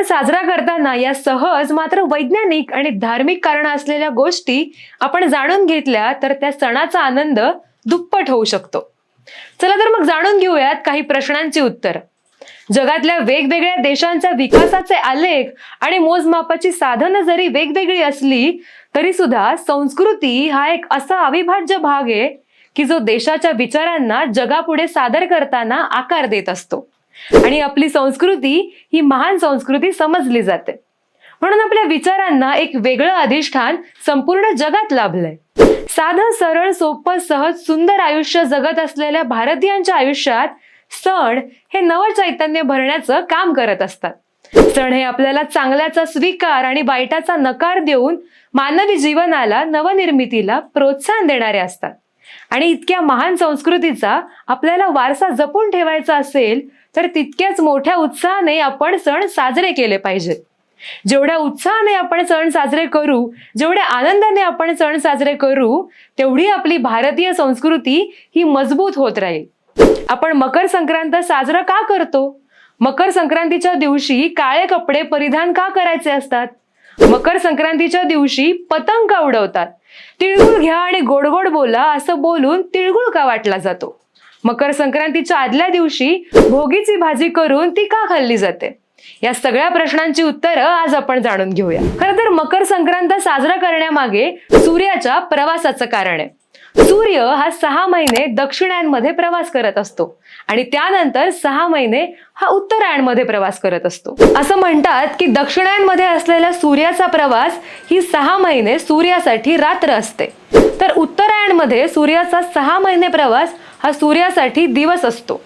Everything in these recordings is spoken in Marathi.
सण साजरा करताना या सहज मात्र वैज्ञानिक आणि धार्मिक कारण असलेल्या गोष्टी आपण जाणून घेतल्या तर त्या सणाचा आनंद दुप्पट होऊ शकतो. चला तर मग जाणून घेऊयात काही प्रश्नांची उत्तर. जगातल्या वेगवेगळ्या देशांच्या विकासाचे आलेख आणि मोजमापाची साधनं जरी वेगवेगळी असली तरी सुद्धा संस्कृती हा एक असा अविभाज्य भाग आहे की जो देशाच्या विचारांना जगापुढे सादर करताना आकार देत असतो. आणि आपली संस्कृती ही महान संस्कृती समजली जाते. म्हणून आपल्या विचारांना एक वेगळं अधिष्ठान संपूर्ण जगात लाभलंय. साधं सरळ सोपं सहज सुंदर आयुष्य जगत असलेल्या भारतीयांच्या आयुष्यात सण हे नवं चैतन्य भरण्याचं काम करत असतात. सण हे आपल्याला चांगल्याचा स्वीकार आणि वाईटाचा नकार देऊन मानवी जीवनाला नवनिर्मितीला प्रोत्साहन देणारे असतात. आणि इतक्या महान संस्कृतीचा आपल्याला वारसा जपून ठेवायचा असेल तर तितक्याच मोठ्या उत्साहाने आपण सण साजरे केले पाहिजेत जेवढ्या उत्साहाने आपण सण साजरे करू जेवढ्या आनंदाने आपण सण साजरे करू तेवढी आपली भारतीय संस्कृती ही मजबूत होत राहील. आपण मकर संक्रांत साजरा का करतो? मकर संक्रांतीच्या दिवशी काळे कपडे परिधान का करायचे असतात? मकर संक्रांतीच्या दिवशी पतंग का उडवतात? तिळगुळ घ्या आणि गोड गोड बोला असं बोलून तिळगुळ का वाटला जातो? मकर संक्रांतीच्या आदल्या दिवशी भोगीची भाजी करून ती का खाल्ली जाते? या सगळ्या प्रश्नांची उत्तरं आज आपण जाणून घेऊया. खरं तर मकर संक्रांत साजरा करण्यामागे सूर्याच्या प्रवासाचं कारण आहे. सूर्य हा सहा महिने दक्षिणायनमध्ये प्रवास करत असतो आणि त्यानंतर सहा महिने हा उत्तरायणमध्ये प्रवास करत असतो. असं म्हणतात की दक्षिणायनमध्ये असलेल्या सूर्याचा प्रवास ही सहा महिने सूर्यासाठी रात्र असते. तर उत्तरायणमध्ये सूर्याचा सहा महिने प्रवास हा सूर्यासाठी दिवस असतो.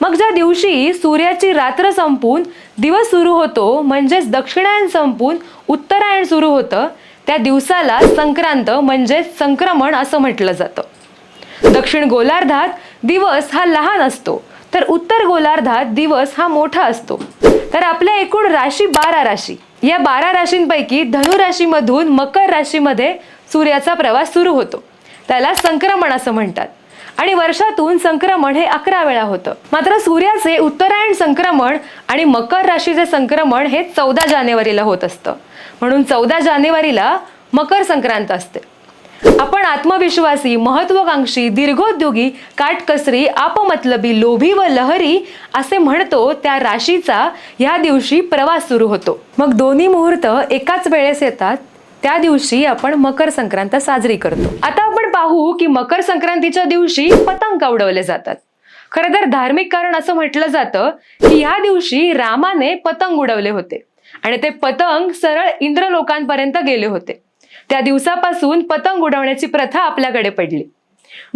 मग ज्या दिवशी सूर्याची रात्र संपून दिवस सुरू होतो म्हणजेच दक्षिणायन संपून उत्तरायण सुरू होतं त्या दिवसाला संक्रांत म्हणजे संक्रमण असं म्हटलं जातं. दक्षिण गोलार्धात दिवस हा लहान असतो तर उत्तर गोलार्धात दिवस हा मोठा असतो. तर आपल्या एकूण राशी बारा राशी. या बारा राशींपैकी धनु राशीमधून मकर राशीमध्ये सूर्याचा प्रवास सुरू होतो. त्याला संक्रमण असं म्हणतात. आणि वर्षातून संक्रमण हे अकरा वेळा होतं. मात्र सूर्याचे उत्तरायण संक्रमण आणि मकर राशीचे संक्रमण हे चौदा जानेवारीला होत असतं. म्हणून चौदा जानेवारीला मकर संक्रांत असते. आपण आत्मविश्वासी महत्वाकांक्षी दीर्घोद्योगी काटकसरी आपमतलबी लोभी व लहरी असे म्हणतो त्या राशीचा ह्या दिवशी प्रवास सुरू होतो. मग दोन्ही मुहूर्त एकाच वेळेस येतात? त्या दिवशी आपण मकर संक्रांत साजरी करतो. आता आपण पाहू की मकर संक्रांतीच्या दिवशी पतंग उडवले जातात. खरं तर धार्मिक कारण असं म्हटलं जातं की ह्या दिवशी रामाने पतंग उडवले होते. आणि ते पतंग सरळ इंद्र लोकांपर्यंत गेले होते. त्या दिवसापासून पतंग उडवण्याची प्रथा आपल्याकडे पडली.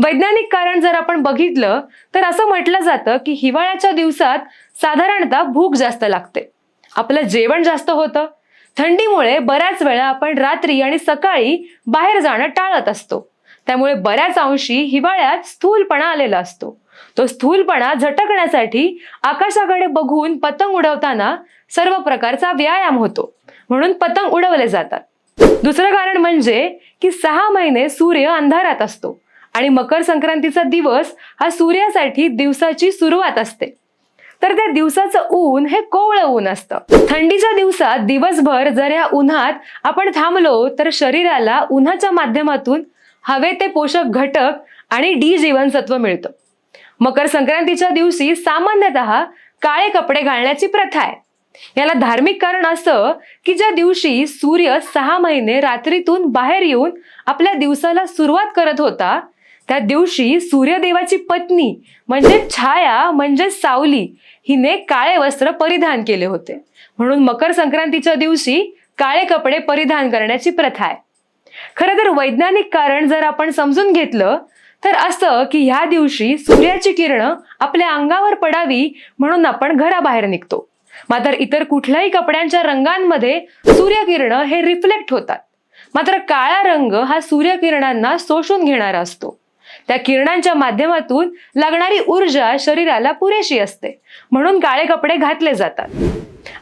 वैज्ञानिक कारण जर आपण बघितलं तर असं म्हटलं जातं की हिवाळ्याच्या दिवसात साधारणतः भूक जास्त लागते. आपलं जेवण जास्त होतं थंडीमुळे बऱ्याच वेळा आपण रात्री आणि सकाळी बाहेर जाणं टाळत असतो. त्यामुळे बऱ्याच अंशी हिवाळ्यात स्थूलपणा आलेला असतो. तो स्थूलपणा झटकण्यासाठी आकाशाकडे बघून पतंग उडवताना सर्व प्रकारचा व्यायाम होतो. म्हणून पतंग उडवले जातात. दुसरं कारण म्हणजे की सहा महिने सूर्य अंधारात असतो आणि मकर संक्रांतीचा दिवस हा सूर्यासाठी दिवसाची सुरुवात असते. तर त्या दिवसाचं ऊन हे कोवळं ऊन असतं. थंडीच्या दिवसात दिवसभर जर या उन्हात आपण थांबलो तर शरीराला उन्हाच्या माध्यमातून हवे ते पोषक घटक आणि डी जीवनसत्व मिळतं. मकर संक्रांतीच्या दिवशी सामान्यतः काळे कपडे घालण्याची प्रथा आहे. याला धार्मिक कारण असं की ज्या दिवशी सूर्य सहा महिने रात्रीतून बाहेर येऊन आपल्या दिवसाला सुरुवात करत होता त्या दिवशी सूर्यदेवाची पत्नी म्हणजे छाया म्हणजे सावली हिने काळे वस्त्र परिधान केले होते. म्हणून मकर संक्रांतीच्या दिवशी काळे कपडे परिधान करण्याची प्रथा आहे. खरं तर वैज्ञानिक कारण जर आपण समजून घेतलं तर असं की ह्या दिवशी सूर्याची किरणं आपल्या अंगावर पडावी म्हणून आपण घराबाहेर निघतो. मात्र इतर कुठल्याही कपड्यांच्या रंगांमध्ये सूर्यकिरणं हे रिफ्लेक्ट होतात. मात्र काळा रंग हा सूर्यकिरणांना शोषून घेणारा असतो. त्या किरणांच्या माध्यमातून लागणारी ऊर्जा शरीराला पुरेशी असते. म्हणून काळे कपडे घातले जातात.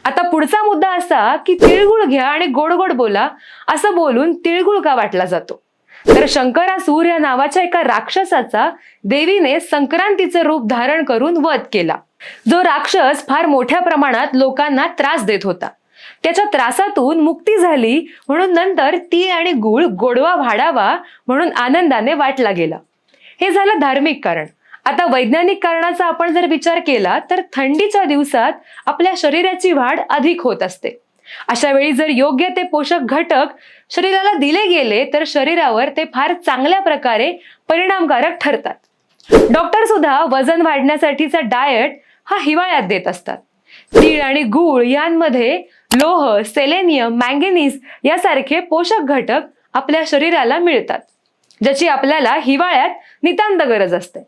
आता पुढचा मुद्दा असा की तिळगुळ घ्या आणि गोड गोड बोला असं बोलून तिळगुळ का वाटला जातो? तर शंकरासूर या नावाच्या एका राक्षसाचा देवीने संक्रांतीचे रूप धारण करून वध केला. जो राक्षस फार मोठ्या प्रमाणात लोकांना त्रास देत होता. त्याच्या त्रासातून मुक्ती झाली म्हणून नंतर तीळ आणि गुळ गोडवा वाढावा म्हणून आनंदाने वाटला गेला. हे झालं धार्मिक कारण. आता वैज्ञानिक कारणाचा आपण जर विचार केला तर थंडीच्या दिवसात आपल्या शरीराची वाढ अधिक होत असते. अशा वेळी जर योग्य ते पोषक घटक शरीराला दिले गेले तर शरीरावर ते फार चांगल्या प्रकारे परिणामकारक ठरतात. डॉक्टर सुद्धा वजन वाढण्यासाठीचा डाएट हा हिवाळ्यात देत असतात. तीळ आणि गूळ यांमध्ये लोह सेलेनियम मँगेनीज यासारखे पोषक घटक आपल्या शरीराला मिळतात. ज्याची आपल्याला हिवाळ्यात नितांत गरज असते.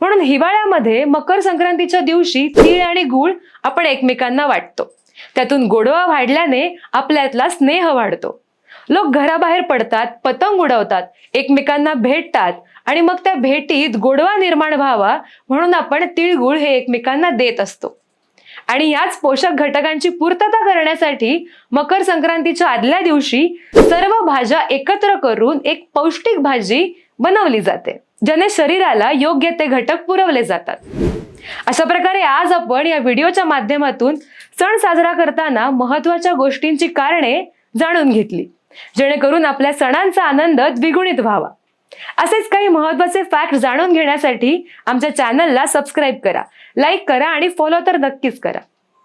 म्हणून हिवाळ्यामध्ये मकर संक्रांतीच्या दिवशी तीळ आणि गूळ आपण एकमेकांना वाटतो. त्यातून गोडवा वाढल्याने आपल्यातला स्नेह वाढतो. लोक घराबाहेर पडतात पतंग उडवतात एकमेकांना भेटतात आणि मग त्या भेटीत गोडवा निर्माण व्हावा म्हणून आपण तिळगुळ हे एकमेकांना देत असतो. आणि याच पोषक घटकांची पूर्तता करण्यासाठी मकर संक्रांतीच्या आदल्या दिवशी सर्व भाज्या एकत्र करून एक पौष्टिक भाजी बनवली जाते ज्याने शरीराला योग्य ते घटक पुरवले जातात. अशा प्रकारे आज आपण या व्हिडिओच्या माध्यमातून सण साजरा करताना महत्त्वाच्या गोष्टींची कारणे जाणून घेतली जेणेकरून आपल्या सणांचा आनंद द्विगुणित व्हावा. असेच काही महत्त्वाचे फॅक्ट जाणून घेण्यासाठी आमच्या चॅनलला सबस्क्राईब करा. लाईक करा आणि फॉलो तर नक्कीच करा.